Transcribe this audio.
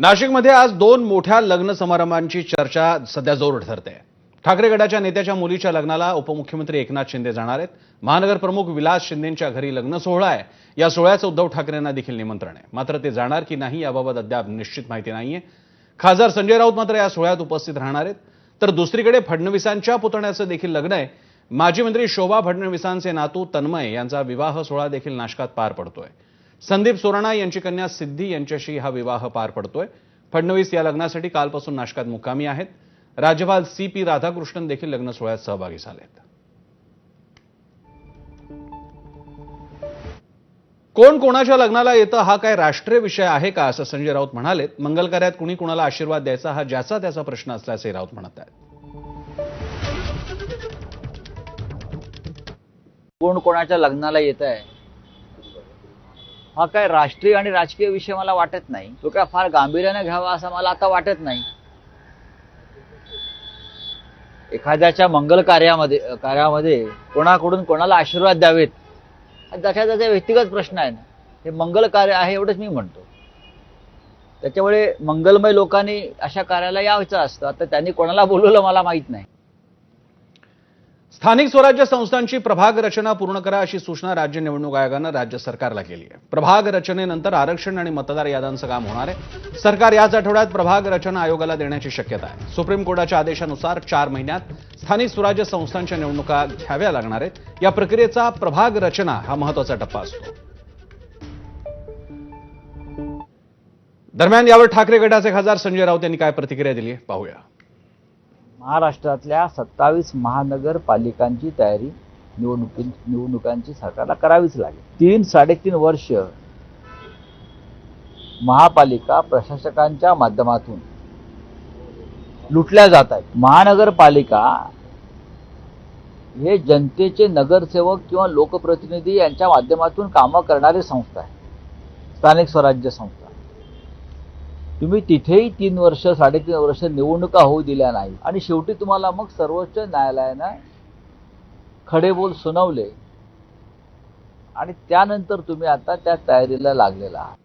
नाशिकमध्ये आज दोन मोठ्या लग्न समारंभांची चर्चा सध्या जोर धरते. ठाकरे गटाच्या नेत्याच्या मुलीच्या लग्नाला उपमुख्यमंत्री एकनाथ शिंदे जाणार आहेत. महानगर प्रमुख विलास शिंदेच्या घरी लग्न सोहळा आहे. या सोहळ्याचं उद्धव ठाकरेंना देखील निमंत्रण आहे. मात्र ते जाणार की नाही याबाबत अद्याप निश्चित माहिती नाहीये. खासदार संजय राऊत मात्र या सोहळ्यात उपस्थित राहणार आहेत. तर दुसरीकडे फडणवीसांच्या पुतण्याचं देखील लग्न आहे. माजी मंत्री शोभा फडणवीसांचे नातू तन्मय यांचा विवाह सोहळा देखील नाशकात पार पडतोय. संदीप सोराणा यांची कन्या सिद्धी यांच्याशी हा विवाह पार पडतोय. फडणवीस या लग्नासाठी कालपासून नाशकात मुक्कामी आहेत. राज्यपाल सी पी राधाकृष्णन देखील लग्न सोहळ्यात सहभागी झालेत. कोण कोणाच्या लग्नाला येतं हा काय राष्ट्रीय विषय आहे का असं संजय राऊत म्हणालेत. मंगलकार्यात कुणी कुणाला आशीर्वाद द्यायचा हा ज्याचा त्याचा प्रश्न असल्याचे राऊत म्हणत आहेत. कोण कोणाच्या लग्नाला येत आहे हा काय राष्ट्रीय आणि राजकीय विषय मला वाटत नाही. तो काय फार गांभीर्याने घ्यावा असं मला आता वाटत नाही. एखाद्याच्या मंगल कार्यामध्ये कार्यामध्ये कोणाकडून कोणाला आशीर्वाद द्यावेत? जशा त्याचा व्यक्तिगत प्रश्न आहे ना. हे मंगल कार्य आहे एवढंच मी म्हणतो. त्याच्यामुळे मंगलमय लोकांनी अशा कार्याला यायचं असतं. आता त्यांनी कोणाला बोलवलं मला माहीत नाही. स्थानिक स्वराज्य संस्थांची प्रभाग रचना पूर्ण करा अशी सूचना राज्य निवडणूक आयोगानं राज्य सरकारला केली आहे. प्रभाग रचनेनंतर आरक्षण आणि मतदार याद्यांचं काम होणार आहे. सरकार याच आठवड्यात प्रभाग रचना आयोगाला देण्याची शक्यता आहे. सुप्रीम कोर्टाच्या आदेशानुसार चार महिन्यात स्थानिक स्वराज्य संस्थांच्या निवडणुका घ्याव्या लागणार आहेत. या प्रक्रियेचा प्रभाग रचना हा महत्त्वाचा टप्पा असतो. दरम्यान यावर ठाकरे गटाचे खासदार संजय राऊत यांनी काय प्रतिक्रिया दिली आहे? पाहूया. महाराष्ट्रातल्या सत्तावीस महानगरपालिकांची तयारी निवडणुकी निवडणुकांची सरकारला करावीच लागेल. तीन साडेतीन वर्ष महापालिका प्रशासकांच्या माध्यमातून लुटल्या जात आहेत. महानगरपालिका हे जनतेचे नगरसेवक किंवा लोकप्रतिनिधी यांच्या माध्यमातून कामं करणारी संस्था आहे स्थानिक स्वराज्य संस्था. तुम्ही तिथेही तीन वर्ष साडेतीन वर्ष निवडणुका होऊ दिल्या नाही. आणि शेवटी तुम्हाला मग सर्वोच्च न्यायालयानं खडे बोल सुनावले. आणि त्यानंतर तुम्ही आता त्या तयारीला लागलेला आहात.